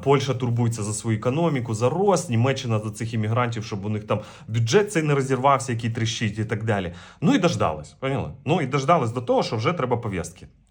Польща турбується за свою економіку, за рост, Німеччина за цих іммігрантів, щоб у них там бюджет цей не розірвався, який тріщить і так далі. Ну і дождались, поняли? Ну і дождались до того, що вже треба пов'язки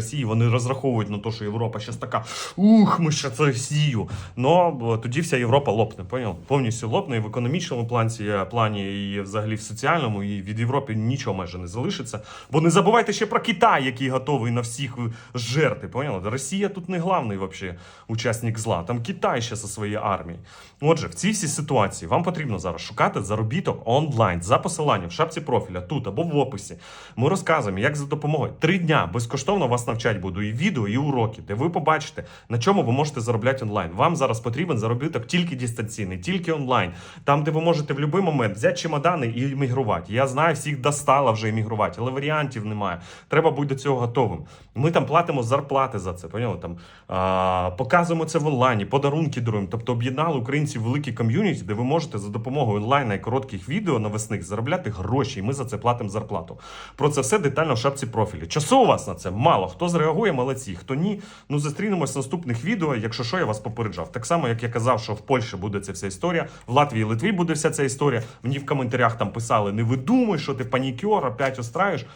Росії. Вони розраховують на те, що Європа зараз така ух, ми ще це Росію. Но тоді вся Європа лопне, поняв? Повністю лопне і в економічному плані, плані, і взагалі в соціальному, і від Європи нічого майже не залишиться. Бо не забувайте ще про Китай, який готовий на всіх жерти. Поняли? Росія тут не главний вообще учасник зла. Там Китай ще зі своєю армією. Отже, в цій всій ситуації вам потрібно зараз шукати заробіток онлайн за посиланням в шапці профіля тут або в описі. Ми розказуємо, як за допомогою три дня безкоштовно вас навчать буду і відео, і уроки, де ви побачите, на чому ви можете заробляти онлайн. Вам зараз потрібен заробіток тільки дистанційний, тільки онлайн, там, де ви можете в будь-який момент взяти чемодани і іммігрувати. Я знаю, всіх достало вже іммігрувати, але варіантів немає. Треба бути до цього готовим. Ми там платимо зарплати за це. Поняли? Там а, показуємо це в онлайні, подарунки даруємо. Тобто об'єднали українців великі ком'юніті, де ви можете за допомогою онлайна і коротких відео навесних заробляти гроші, і ми за це платимо зарплату. Про це все детально в шапці профілі. Часу у вас на це мало. Хто зреагує, молодці. Хто ні, ну зустрінемось в наступних відео. Якщо що, я вас попереджав. Так само, як я казав, що в Польщі буде ця вся історія, в Латвії Литві буде вся ця історія. Мені в коментарях там писали: не видумуй, що ти панікер, опять устраєш.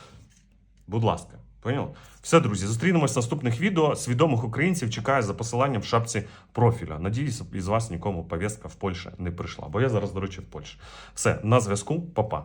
Будь ласка, поняли? Все, друзі, зустрінемось в наступних відео. Свідомих українців чекаю за посиланням в шапці профіля. Надіюсь, із вас нікому повістка в Польщі не прийшла. Бо я зараз, до речі, в Польщі. Все, на зв'язку, Па-па.